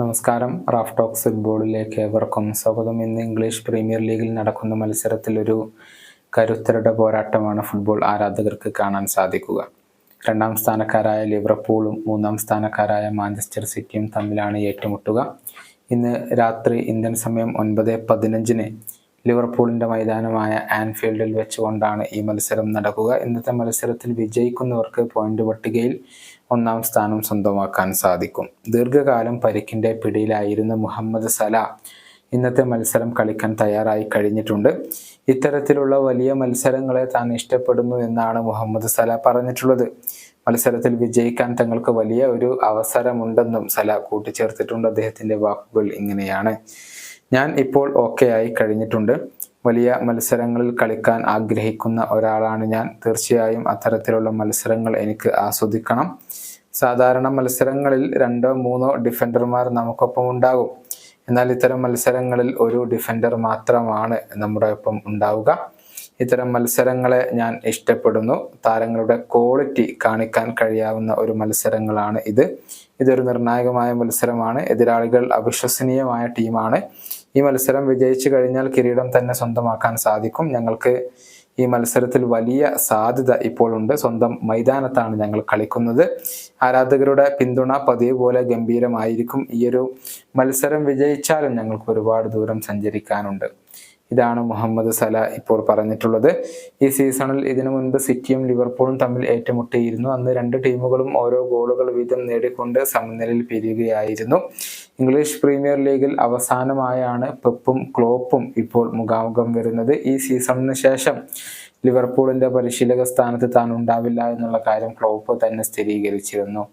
നമസ്കാരം. Raf talks ഫുട്ബോളിലേക്ക് ഏവർക്കും സ്വാഗതം. ഇന്ന് ഇംഗ്ലീഷ് പ്രീമിയർ ലീഗിൽ നടക്കുന്ന മത്സരത്തിൽ ഒരു കരുത്തരുടെ പോരാട്ടമാണ് ഫുട്ബോൾ ആരാധകർക്ക് കാണാൻ സാധിക്കുക. രണ്ടാം സ്ഥാനക്കാരായ ലിവർപൂളും മൂന്നാം സ്ഥാനക്കാരായ മാഞ്ചസ്റ്റർ സിറ്റിയും തമ്മിലാണ് ഏറ്റുമുട്ടുക. ഇന്ന് രാത്രി ഇന്ത്യൻ സമയം ഒൻപത് പതിനഞ്ചിന് ലിവർപൂളിന്റെ മൈതാനമായ ആൻഫീൽഡിൽ വെച്ചുകൊണ്ടാണ് ഈ മത്സരം നടക്കുക. ഇന്നത്തെ മത്സരത്തിൽ വിജയിക്കുന്നവർക്ക് പോയിന്റ് പട്ടികയിൽ ഒന്നാം സ്ഥാനം സ്വന്തമാക്കാൻ സാധിക്കും. ദീർഘകാലം പരിക്കിന്റെ പിടിയിലായിരുന്ന മുഹമ്മദ് സല ഇന്നത്തെ മത്സരം കളിക്കാൻ തയ്യാറായി കഴിഞ്ഞിട്ടുണ്ട്. ഇത്തരത്തിലുള്ള വലിയ മത്സരങ്ങളെ താൻ ഇഷ്ടപ്പെടുന്നു എന്നാണ് മുഹമ്മദ് സല പറഞ്ഞിട്ടുള്ളത്. മത്സരത്തിൽ വിജയിക്കാൻ തങ്ങൾക്ക് വലിയ ഒരു അവസരമുണ്ടെന്നും സല കൂട്ടിച്ചേർത്തിട്ടുണ്ട്. അദ്ദേഹത്തിന്റെ വാക്കുകൾ ഇങ്ങനെയാണ്. ഞാൻ ഇപ്പോൾ ഓക്കെ ആയി കഴിഞ്ഞിട്ടുണ്ട്. വലിയ മത്സരങ്ങളിൽ കളിക്കാൻ ആഗ്രഹിക്കുന്ന ഒരാളാണ് ഞാൻ. തീർച്ചയായും അത്തരത്തിലുള്ള മത്സരങ്ങൾ എനിക്ക് ആസ്വദിക്കണം. സാധാരണ മത്സരങ്ങളിൽ രണ്ടോ മൂന്നോ ഡിഫൻഡർമാർ നമുക്കൊപ്പം ഉണ്ടാകും. എന്നാൽ ഇത്തരം മത്സരങ്ങളിൽ ഒരു ഡിഫൻഡർ മാത്രമാണ് നമ്മുടെ ഒപ്പം ഉണ്ടാവുക. ഇത്തരം മത്സരങ്ങളെ ഞാൻ ഇഷ്ടപ്പെടുന്നു. താരങ്ങളുടെ ക്വാളിറ്റി കാണിക്കാൻ കഴിയാവുന്ന ഒരു മത്സരങ്ങളാണ് ഇത്. ഇതൊരു നിർണായകമായ മത്സരമാണ്. എതിരാളികൾ അവിശ്വസനീയമായ ടീമാണ്. ഈ മത്സരം വിജയിച്ചു കഴിഞ്ഞാൽ കിരീടം തന്നെ സ്വന്തമാക്കാൻ സാധിക്കും. ഞങ്ങൾക്ക് ഈ മത്സരത്തിൽ വലിയ സാധ്യത ഇപ്പോൾ ഉണ്ട്. സ്വന്തം മൈതാനത്താണ് ഞങ്ങൾ കളിക്കുന്നത്. ആരാധകരുടെ പിന്തുണ പതിവ് പോലെ ഗംഭീരമായിരിക്കും. ഈയൊരു മത്സരം വിജയിച്ചാലും ഞങ്ങൾക്ക് ഒരുപാട് ദൂരം സഞ്ചരിക്കാനുണ്ട്. ഇതാണ് മുഹമ്മദ് സല ഇപ്പോൾ പറഞ്ഞിട്ടുള്ളത്. ഈ സീസണിൽ ഇതിനു മുൻപ് സിറ്റിയും ലിവർപൂളും തമ്മിൽ ഏറ്റുമുട്ടിയിരുന്നു. അന്ന് രണ്ട് ടീമുകളും ഓരോ ഗോളുകൾ വീതം നേടിക്കൊണ്ട് സമനിലയിൽ പിരിയുകയായിരുന്നു. ഇംഗ്ലീഷ് പ്രീമിയർ ലീഗിൽ അവസാനമായാണ് പെപ്പും ക്ലോപ്പും ഇപ്പോൾ മുഖാമുഖം വരുന്നത്. ഈ സീസണിന് ശേഷം ലിവർപൂളിന്റെ പരിശീലക സ്ഥാനത്ത് താൻ ഉണ്ടാവില്ല എന്നുള്ള കാര്യം ക്ലോപ്പ് തന്നെ സ്ഥിരീകരിച്ചിരുന്നു.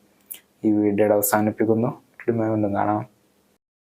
ഈ വീഡിയോയുടെ അവസാനിപ്പിക്കുന്നു. കാണാം.